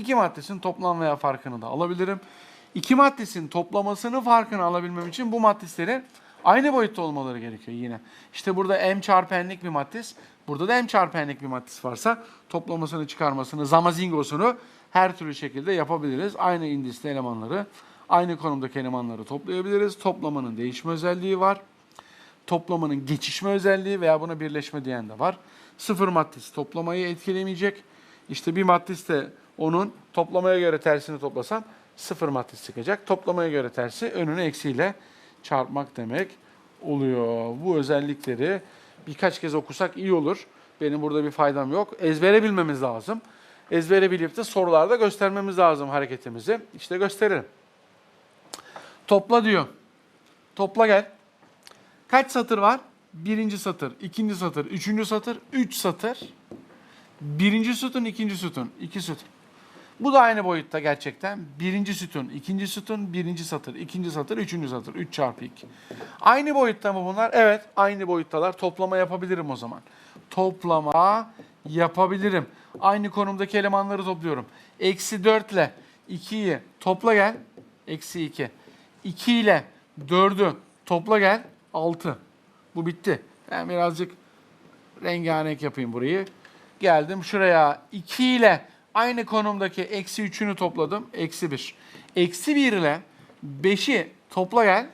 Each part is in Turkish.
İki maddesin toplam veya farkını da alabilirim. İki maddesin toplamasını farkını alabilmem için bu matrislerin aynı boyutta olmaları gerekiyor yine. İşte burada m çarpı n'lik bir matris, burada da m çarpı n'lik bir matris varsa toplamasını çıkarmasını, zamazingosunu her türlü şekilde yapabiliriz. Aynı indisli elemanları, aynı konumdaki elemanları toplayabiliriz. Toplamanın değişme özelliği var toplamanın geçişme özelliği veya buna birleşme diyen de var. Sıfır maddesi toplamayı etkilemeyecek. İşte bir maddesi de onun toplamaya göre tersini toplasam sıfır maddesi çıkacak. Toplamaya göre tersi önünü eksiyle çarpmak demek oluyor. Bu özellikleri birkaç kez okusak iyi olur. Benim burada bir faydam yok. Ezbere bilmemiz lazım. Ezbere bilip de sorularda göstermemiz lazım hareketimizi. İşte gösterelim. Topla diyor. Topla gel. Kaç satır var? Birinci satır, ikinci satır, üçüncü satır, üç satır. Birinci sütun, ikinci sütun, iki sütun. Bu da aynı boyutta gerçekten. Birinci sütun, ikinci sütun, birinci satır, ikinci satır, üçüncü satır. 3 çarpı 2. Aynı boyutta mı bunlar? Evet, aynı boyuttalar. Toplama yapabilirim o zaman. Toplama yapabilirim. Aynı konumdaki elemanları topluyorum. Eksi 4 ile 2'yi topla gel. Eksi 2. 2 ile 4'ü topla gel. 6. Bu bitti. Ben birazcık rengarenk yapayım burayı. Geldim şuraya 2 ile aynı konumdaki eksi 3'ünü topladım. Eksi 1. Eksi 1 ile 5'i topla gel.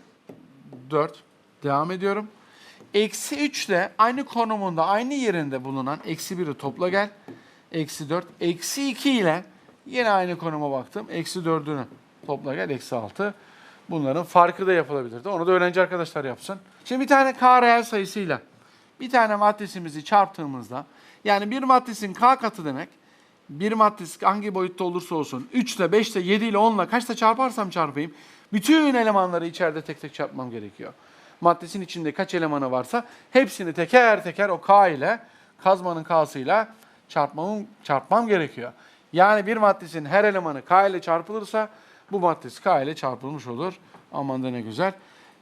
4. Devam ediyorum. Eksi 3 ile aynı konumunda, aynı yerinde bulunan eksi 1'i topla gel. Eksi 4. Eksi 2 ile yine aynı konuma baktım. Eksi 4'ünü topla gel. Eksi 6. Bunların farkı da yapılabilirdi. Onu da öğrenci arkadaşlar yapsın. Şimdi bir tane k reel sayısıyla bir tane maddesimizi çarptığımızda yani bir maddesin k katı demek bir maddesi hangi boyutta olursa olsun 3 ile 5 ile 7 ile 10 ile kaçta çarparsam çarpayım bütün elemanları içeride tek tek çarpmam gerekiyor. Maddesin içinde kaç elemanı varsa hepsini teker teker o k ile kazmanın k'sıyla çarpmam, çarpmam gerekiyor. Yani bir maddesin her elemanı k ile çarpılırsa bu maddesi k ile çarpılmış olur. Aman da ne güzel.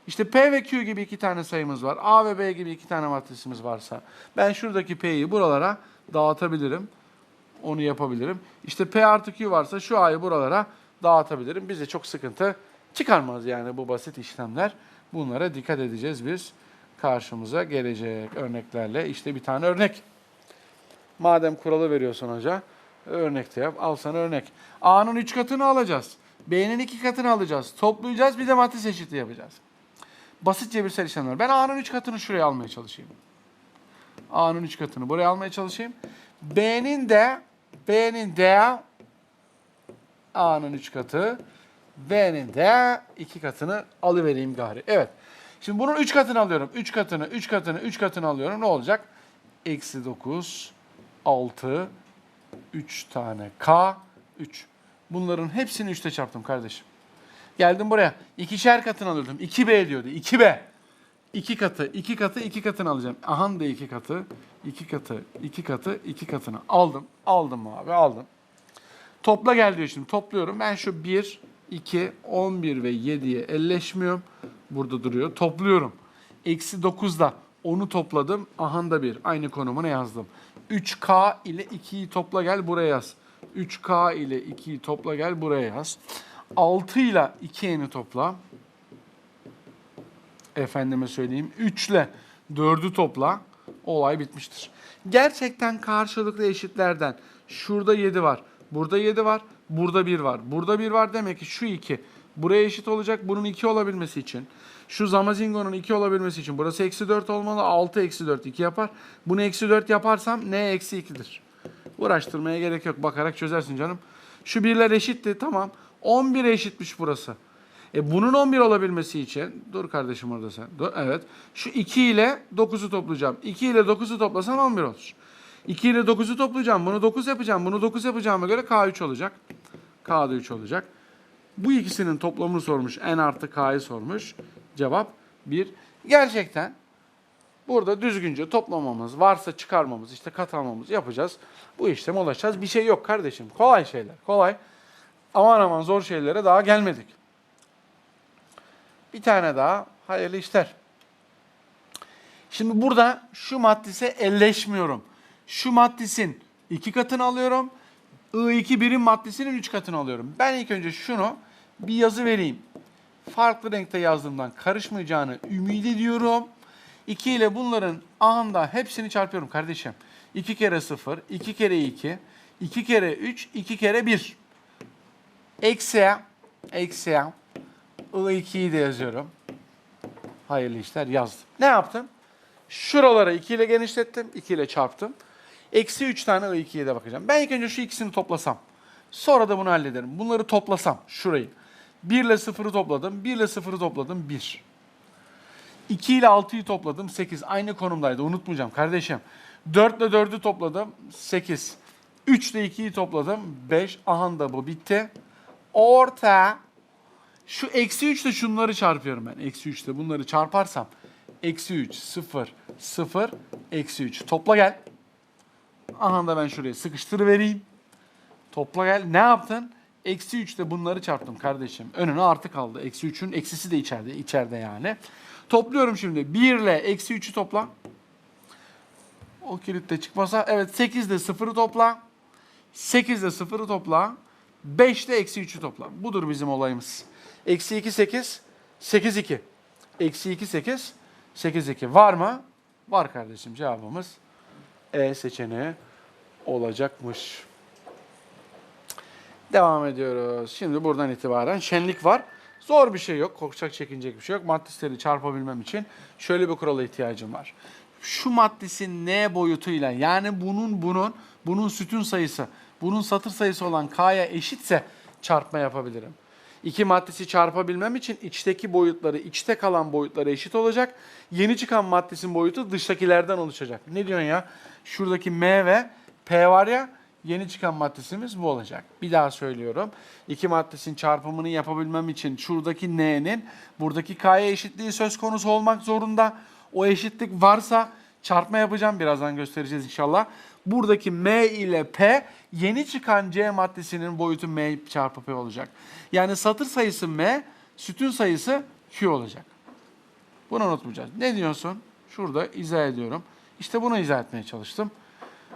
İşte P ve Q gibi iki tane sayımız var. A ve B gibi iki tane maddesimiz varsa ben şuradaki P'yi buralara dağıtabilirim. Onu yapabilirim. İşte P artı Q varsa şu A'yı buralara dağıtabilirim. Bize çok sıkıntı çıkarmaz yani bu basit işlemler. Bunlara dikkat edeceğiz biz. Karşımıza gelecek örneklerle. İşte bir tane örnek. Madem kuralı veriyorsun hoca, örnek de yap. Al sana örnek. A'nın 3 katını alacağız. B'nin 2 katını alacağız. Toplayacağız bir de matris eşiti yapacağız. Basit cebirsel işlemler. Ben A'nın 3 katını şuraya almaya çalışayım. A'nın 3 katını buraya almaya çalışayım. B'nin de B'nin de A'nın 3 katı B'nin de 2 katını alıvereyim gari. Evet. Şimdi bunun 3 katını alıyorum. 3 katını, 3 katını, 3 katını alıyorum. Ne olacak? Eksi 9, 6, 3 tane K, 3. Bunların hepsini 3'te çarptım kardeşim. Geldim buraya. İkişer katını alıyordum. 2B diyordu. 2B. 2 katı, 2 katı, 2 katını alacağım. Ahan da 2 katı, 2 katı, 2 katı, 2 katını aldım. Aldım abi, aldım. Topla gel diyor şimdi. Topluyorum. Ben şu 1, 2, 11 ve 7'ye elleşmiyorum. Burada duruyor. Topluyorum. Eksi 9'da onu topladım. Ahan da 1. Aynı konumuna yazdım. 3K ile 2'yi topla gel buraya yaz. 3K ile 2'yi topla gel buraya yaz. 6 ile 2'ni topla. Efendime söyleyeyim. 3 ile 4'ü topla. Olay bitmiştir. Gerçekten karşılıklı eşitlerden şurada 7 var. Burada 7 var. Burada 1 var. Burada 1 var demek ki şu 2 buraya eşit olacak. Bunun 2 olabilmesi için. Şu Zamazingo'nun 2 olabilmesi için. Burası eksi 4 olmalı. 6 eksi 4 2 yapar. Bunu eksi 4 yaparsam ne eksi 2'dir. Uğraştırmaya gerek yok. Bakarak çözersin canım. Şu birler eşitti. Tamam. 11 eşitmiş burası. E bunun 11 olabilmesi için dur kardeşim orada sen. Dur, evet. Şu 2 ile 9'u toplayacağım. 2 ile 9'u toplasam 11 olur. 2 ile 9'u toplayacağım. Bunu 9 yapacağım. Bunu 9 yapacağıma göre K3 olacak. K'da 3 olacak. Bu ikisinin toplamını sormuş. N artı K'yı sormuş. Cevap 1. Gerçekten burada düzgünce toplamamız, varsa çıkarmamız, işte katalmamız yapacağız. Bu işleme ulaşacağız. Bir şey yok kardeşim. Kolay şeyler. Kolay. Aman aman zor şeylere daha gelmedik. Bir tane daha hayırlı işler. Şimdi burada şu maddise elleşmiyorum. Şu maddesin iki katını alıyorum. I2 birim maddesinin 3 katını alıyorum. Ben ilk önce şunu bir yazı vereyim. Farklı renkte yazdığımdan karışmayacağını ümit ediyorum. 2 ile bunların anda hepsini çarpıyorum kardeşim. 2 kere 0, 2 kere 2, 2 kere 3, 2 kere 1. Eksi, eksi, I2'yi de yazıyorum. Hayırlı işler yazdım. Ne yaptım? Şuraları 2 ile genişlettim, 2 ile çarptım. Eksi 3 tane I2'ye de bakacağım. Ben ilk önce şu ikisini toplasam. Sonra da bunu hallederim. Bunları toplasam şurayı. 1 ile 0'ı topladım, 1 ile 0'ı topladım, 1. 2 ile 6'yı topladım, 8. Aynı konumdaydı, unutmayacağım kardeşim. 4 ile 4'ü topladım, 8. 3 ile 2'yi topladım, 5. Aha da bu bitti. Orta. Şu eksi 3 ile şunları çarpıyorum ben. Eksi 3 ile bunları çarparsam. Eksi 3, 0, 0, eksi 3. Topla gel. Aha da ben şuraya sıkıştırıvereyim. Topla gel. Ne yaptın? Eksi 3 ile bunları çarptım kardeşim. Önüne artı kaldı. Eksi 3'ün eksisi de içeride. içeride yani. Topluyorum şimdi. 1 ile eksi 3'ü topla. O kilit de çıkmasa. Evet 8 ile 0'ı topla. 8 ile 0'ı topla. 5 ile eksi 3'ü topla. Budur bizim olayımız. Eksi 2 8. 8 2. Eksi 2 8. 8 2. Var mı? Var kardeşim cevabımız. E seçeneği olacakmış. Devam ediyoruz. Şimdi buradan itibaren şenlik var. Zor bir şey yok. Korkacak, çekinecek bir şey yok. Matrisleri çarpabilmem için şöyle bir kurala ihtiyacım var. Şu matrisin n boyutuyla yani bunun bunun bunun sütun sayısı, bunun satır sayısı olan k'ya eşitse çarpma yapabilirim. İki maddesi çarpabilmem için içteki boyutları, içte kalan boyutları eşit olacak. Yeni çıkan maddesin boyutu dıştakilerden oluşacak. Ne diyorsun ya? Şuradaki M ve P var ya, yeni çıkan maddesimiz bu olacak. Bir daha söylüyorum. İki maddesin çarpımını yapabilmem için şuradaki N'nin buradaki K'ya eşitliği söz konusu olmak zorunda. O eşitlik varsa çarpma yapacağım. Birazdan göstereceğiz inşallah. Buradaki M ile P yeni çıkan C maddesinin boyutu M çarpı P olacak. Yani satır sayısı M, sütun sayısı Q olacak. Bunu unutmayacağız. Ne diyorsun? Şurada izah ediyorum. İşte bunu izah etmeye çalıştım.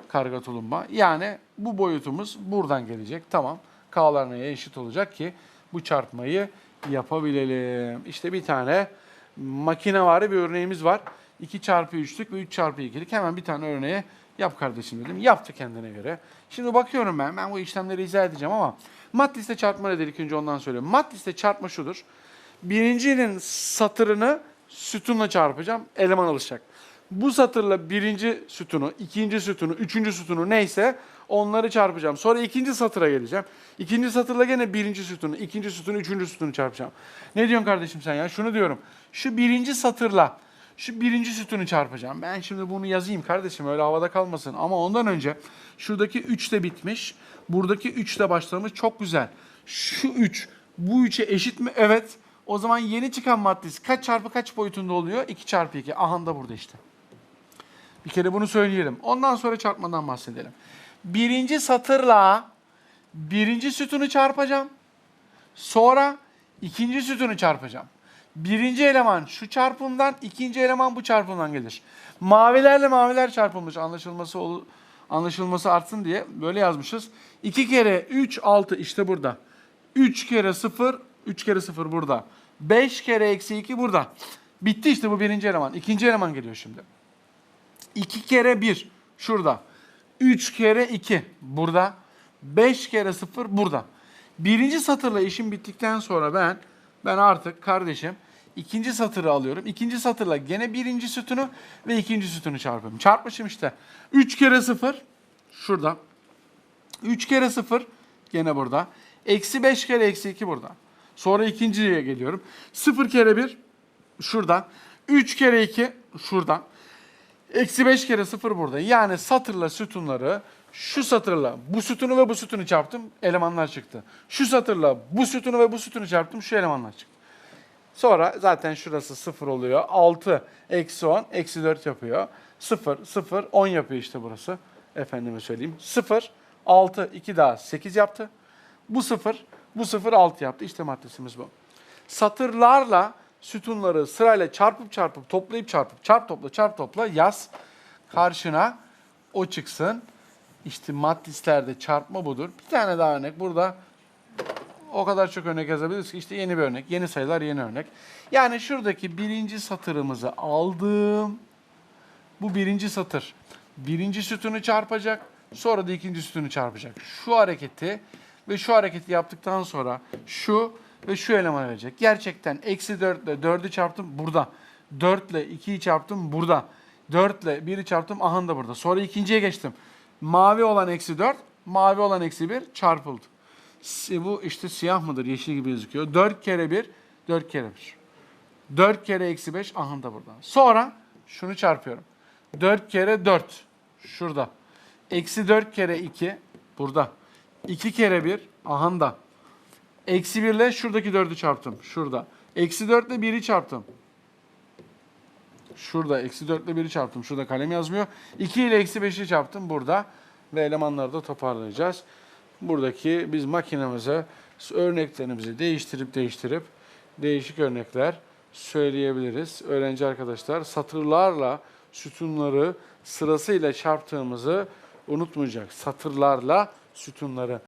Karga tulumba. Yani bu boyutumuz buradan gelecek. Tamam. K'lar neye eşit olacak ki bu çarpmayı yapabilelim. İşte bir tane makinevari bir örneğimiz var. 2 çarpı 3'lük ve 3 çarpı 2'lik. Hemen bir tane örneği yap kardeşim dedim. Yaptı kendine göre. Şimdi bakıyorum ben. Ben bu işlemleri izah edeceğim ama matrisle çarpma nedir ilk önce ondan söyleyeyim. Matrisle çarpma şudur. Birincinin satırını sütunla çarpacağım. Eleman alışacak. Bu satırla birinci sütunu, ikinci sütunu, üçüncü sütunu neyse onları çarpacağım. Sonra ikinci satıra geleceğim. İkinci satırla gene birinci sütunu, ikinci sütunu, üçüncü sütunu çarpacağım. Ne diyorsun kardeşim sen ya? Şunu diyorum. Şu birinci satırla şu birinci sütunu çarpacağım. Ben şimdi bunu yazayım kardeşim öyle havada kalmasın. Ama ondan önce şuradaki 3 de bitmiş. Buradaki 3 de başlamış. Çok güzel. Şu 3 bu 3'e eşit mi? Evet. O zaman yeni çıkan maddesi kaç çarpı kaç boyutunda oluyor? 2 çarpı 2. Aha da burada işte. Bir kere bunu söyleyelim. Ondan sonra çarpmadan bahsedelim. Birinci satırla birinci sütunu çarpacağım. Sonra ikinci sütunu çarpacağım. Birinci eleman şu çarpımdan, ikinci eleman bu çarpımdan gelir. Mavilerle maviler çarpılmış anlaşılması ol- anlaşılması artsın diye böyle yazmışız. 2 kere 3 6 işte burada. 3 kere 0 3 kere 0 burada. 5 kere eksi 2 burada. Bitti işte bu birinci eleman. İkinci eleman geliyor şimdi. 2 kere 1 şurada. 3 kere 2 burada. 5 kere 0 burada. Birinci satırla işim bittikten sonra ben ben artık kardeşim ikinci satırı alıyorum. İkinci satırla gene birinci sütunu ve ikinci sütunu çarpıyorum. Çarpmışım işte. 3 kere 0 şurada. 3 kere 0 gene burada. Eksi 5 kere eksi 2 burada. Sonra ikinciye geliyorum. 0 kere 1 şurada. 3 kere 2 şurada. Eksi 5 kere 0 burada. Yani satırla sütunları şu satırla bu sütunu ve bu sütunu çarptım elemanlar çıktı. Şu satırla bu sütunu ve bu sütunu çarptım şu elemanlar çıktı. Sonra zaten şurası 0 oluyor. 6 eksi 10 eksi 4 yapıyor. 0 0 10 yapıyor işte burası. Efendime söyleyeyim. 0 6 2 daha 8 yaptı. Bu 0 bu 0 6 yaptı. İşte maddesimiz bu. Satırlarla sütunları sırayla çarpıp çarpıp toplayıp çarpıp çarp topla çarp topla yaz. Karşına o çıksın. işte mattislerde çarpma budur. Bir tane daha örnek burada o kadar çok örnek yazabiliriz ki işte yeni bir örnek. Yeni sayılar yeni örnek. Yani şuradaki birinci satırımızı aldım. Bu birinci satır. Birinci sütunu çarpacak. Sonra da ikinci sütunu çarpacak. Şu hareketi ve şu hareketi yaptıktan sonra şu ve şu elemanı verecek. Gerçekten eksi 4 ile 4'ü çarptım burada. 4 ile 2'yi çarptım burada. 4 ile 1'i çarptım aha da burada. Sonra ikinciye geçtim. Mavi olan eksi 4, mavi olan eksi 1 çarpıldı. Bu işte siyah mıdır? Yeşil gibi gözüküyor. 4 kere 1, 4 kere 1. 4 kere eksi 5 aha da burada. Sonra şunu çarpıyorum. 4 kere 4 şurada. Eksi 4 kere 2 burada. 2 kere 1 aha da. Eksi 1 ile şuradaki 4'ü çarptım. Şurada. Eksi 4 ile 1'i çarptım. Şurada eksi 4 ile 1'i çarptım. Şurada kalem yazmıyor. 2 ile eksi 5'i çarptım burada. Ve elemanları da toparlayacağız. Buradaki biz makinemize örneklerimizi değiştirip değiştirip değişik örnekler söyleyebiliriz. Öğrenci arkadaşlar satırlarla sütunları sırasıyla çarptığımızı unutmayacak. Satırlarla sütunları.